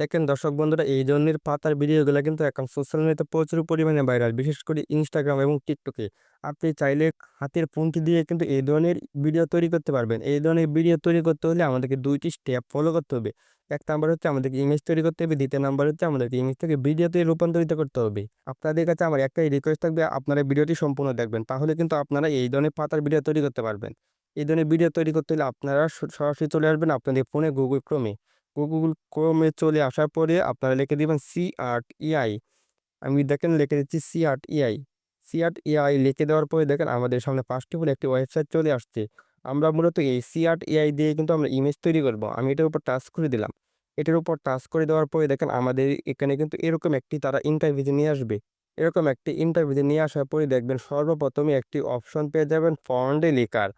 দেখেন দর্শক বন্ধুরা, এই ধরনের পাতার ভিডিওগুলো কিন্তু এখন সোশ্যাল মিডিয়াতে প্রচুর পরিমাণে ভাইরাল বিশেষ করে ইনস্টাগ্রাম এবং টিকটকে আপনি চাইলে হাতের ফোনটি দিয়ে কিন্তু এই ধরনের ভিডিও তৈরি করতে পারবেন। এই ধরনের ভিডিও তৈরি করতে হলে আমাদেরকে দুইটি স্টেপ ফলো করতে হবে। এক নাম্বার হচ্ছে আমাদেরকে ইমেজ তৈরি করতে হবে। দ্বিতীয় নাম্বার হচ্ছে আমাদেরকে ইমেজ থেকে ভিডিওতে রূপান্তরিত করতে হবে। আপনাদের কাছে আমার একটাই রিকোয়েস্ট থাকবে, আপনারা ভিডিওটি সম্পূর্ণ দেখবেন। তাহলে কিন্তু আপনারা এই ধরনের পাতার ভিডিও তৈরি করতে পারবেন। এই ধরনের ভিডিও তৈরি করতে হলে আপনারা সরাসরি চলে আসবেন আপনাদের ফোনে গুগল ক্রোমে গুগল ক্রোমে চলে আসার পরে আপনারা লিখে দিবেন সি আর্ট ইআই আমি দেখেন লিখে দিচ্ছি sea art AI sea art AI লিখে দেওয়ার পরে দেখেন আমাদের সামনে পাঁচটি বলে একটি ওয়েবসাইট চলে আসছে। আমরা মূলত এই সি আর্ট এআই দিয়ে কিন্তু আমরা ইমেজ তৈরি করব। আমি এটার উপর টাচ করে দিলাম। এটার উপর টাচ করে দেওয়ার পরে দেখেন আমাদের এখানে কিন্তু এরকম একটি তারা ইন্টারভিউ নিয়ে আসবে। এরকম একটি ইন্টারভিউ নিয়ে আসার পরে দেখবেন সর্বপ্রথমে একটি অপশন পেয়ে যাবেন ফন্টে লেখার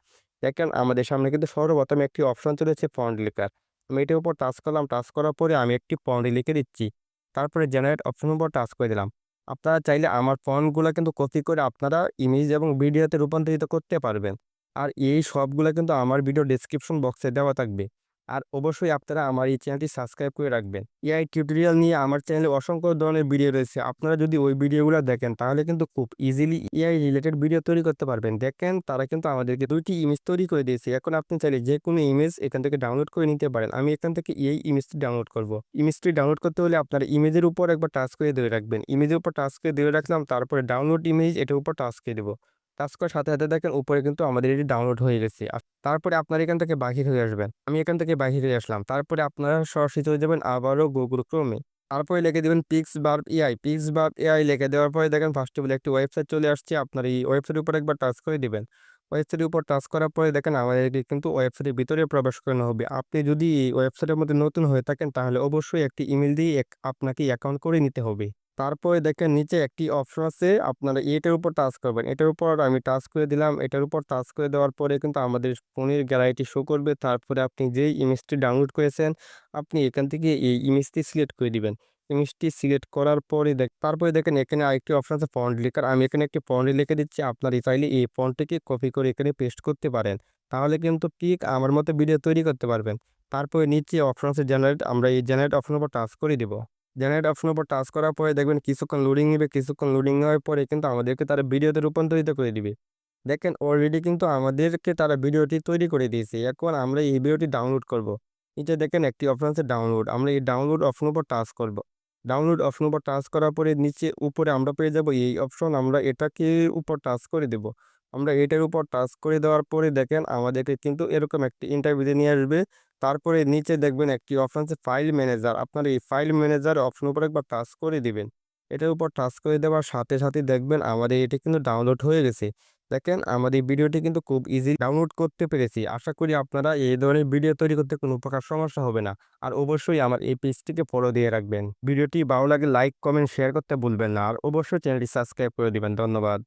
দেখেন আমাদের সামনে কিন্তু সর্বপ্রথমে একটি অপশন চলেছে ফন্ট লেখার আমি এটির উপর টাচ করলাম, টাচ করার পরে আমি একটি পয়েন্ট লিখে দিচ্ছি। তারপরে জেনারেট অপশনের উপর টাচ করে দিলাম। আপনারা চাইলে আমার ফন্টগুলো কিন্তু কপি করে আপনারা ইমেজ এবং ভিডিওতে রূপান্তরিত করতে পারবেন। আর এই সবগুলো কিন্তু আমার ভিডিও ডিসক্রিপশন বক্সে দেওয়া থাকবে। আর অবশ্যই আপনারা আমার এই চ্যানেলটি সাবস্ক্রাইব করে রাখবেন। এআই টিউটোরিয়াল নিয়ে আমার চ্যানেলে অসংখ্য ধরনের ভিডিও রয়েছে। আপনারা যদি ওই ভিডিওগুলো দেখেন, তাহলে কিন্তু খুব ইজিলি এআই রিলেটেড ভিডিও তৈরি করতে পারবেন। দেখেন, তারা কিন্তু আমাদেরকে দুইটি ইমেজ তৈরি করে দিয়েছে। এখন আপনি চাইলে যে কোনো ইমেজ এখান থেকে ডাউনলোড করে নিতে পারেন। আমি এখান থেকে এই ইমেজটি ডাউনলোড করব। ইমেজটি ডাউনলোড করতে হলে আপনারা ইমেজের উপর একবার টাচ করে ধরে রাখবেন। ইমেজের উপর টাচ করে ধরে রাখলাম, তারপরে ডাউনলোড ইমেজ এটার উপর টাচ করে দেবো। টাচ করার সাথে সাথে দেখেন উপরে কিন্তু আমাদের এটি ডাউনলোড হয়ে গেছে। তারপরে আপনারা এখান থেকে বাহির হয়ে আসবেন। আমি এখান থেকে বাহির হয়ে আসলাম। তারপরে আপনারা সরাসরি চলে যাবেন আবারও গুগল ক্রোমে তারপরে লিখে দেবেন pix barb AI pix barb AI লিখে দেওয়ার পরে দেখেন ফার্স্ট অল একটি ওয়েবসাইট চলে আসছে। আপনার এই ওয়েবসাইটের উপর একবার টাচ করে দিবেন। ওয়েবসাইটের উপর টাচ করার পরে দেখেন আমাদেরকে কিন্তু ওয়েবসাইটের ভিতরে প্রবেশ করানো হবে। আপনি যদি এই ওয়েবসাইটের মধ্যে নতুন হয়ে থাকেন, তাহলে অবশ্যই একটি ইমেল দিয়ে আপনাকে অ্যাকাউন্ট করে নিতে হবে। তারপরে দেখেন নিচে একটি অপশন আছে, আপনারা এটার উপর টাচ করবেন। এটার উপর আমি টাচ করে দিলাম, এটার উপর টাচ করে দেওয়ার পরে কিন্তু আমাদের ফোনের গ্যালারিটি শো করবে। তারপরে আপনি যেই ইমেজটি ডাউনলোড করেছেন, আপনি এখান থেকে এই ইমেজটি সিলেক্ট করে দিবেন। ইমেজটি সিলেক্ট করার পরে দেখ, তারপরে দেখেন এখানে আরেকটি অপশন আছে ফন্ট লেখার। আমি এখানে একটি ফন্ট লিখে দিচ্ছি, আপনার চাইলে এই ফন্টটিকে কপি করে এখানে পেস্ট করতে পারেন। তাহলে কিন্তু ঠিক আমার মতো ভিডিও তৈরি করতে পারবেন। তারপরে নিচে অপশন আছে জেনারেট আমরা এই জেনারেট অপশনের উপর টাচ করে দিব। জেনারেট অপশনের উপর টাচ করার পরে দেখবেন কিছুক্ষণ লোডিং নেবে, কিছুক্ষণ লোডিং নেওয়ার পরে কিন্তু আমাদেরকে তারা ভিডিওতে রূপান্তরিত করে দিবে। দেখেন অলরেডি কিন্তু আমাদেরকে তারা ভিডিওটি তৈরি করে দিয়েছে। এখন আমরা এই ভিডিওটি ডাউনলোড করব। নিচে দেখেন একটি অপশন আছে ডাউনলোড আমরা এই ডাউনলোড অপশনের উপর টাচ করব। ডাউনলোড অপশনের উপর টাচ করার পরে নিচে উপরে আমরা পেয়ে যাব। এই অপশন আমরা এটাকে উপর টাচ করে দেব। আমরা এটার উপর টাচ করে দেওয়ার পরে দেখেন আমাদেরকে কিন্তু এরকম একটি ইন্টারভিউ নিয়ে আসবে। তারপরে নিচে দেখবেন একটি অপশন আছে ফাইল ম্যানেজার আপনার এই ফাইল ম্যানেজার অপশন উপর একবার টাচ করে দিবেন। এটার উপর টাচ করে দেওয়ার সাথে সাথে দেখবেন আমাদের এটি কিন্তু ডাউনলোড হয়ে গেছে। দেখেন আমাদের ভিডিওটি কিন্তু খুব ইজি ডাউনলোড করতে পেরেছি। আশা করি আপনারা এই ধরনের ভিডিও তৈরি করতে কোনো প্রকার সমস্যা হবে না। আর অবশ্যই আমার এই পেজটিকে ফলো দিয়ে রাখবেন। ভিডিওটি ভালো লাগে লাইক কমেন্ট শেয়ার করতে ভুলবেন না। আর অবশ্যই চ্যানেলটি সাবস্ক্রাইব করে দিবেন। ধন্যবাদ।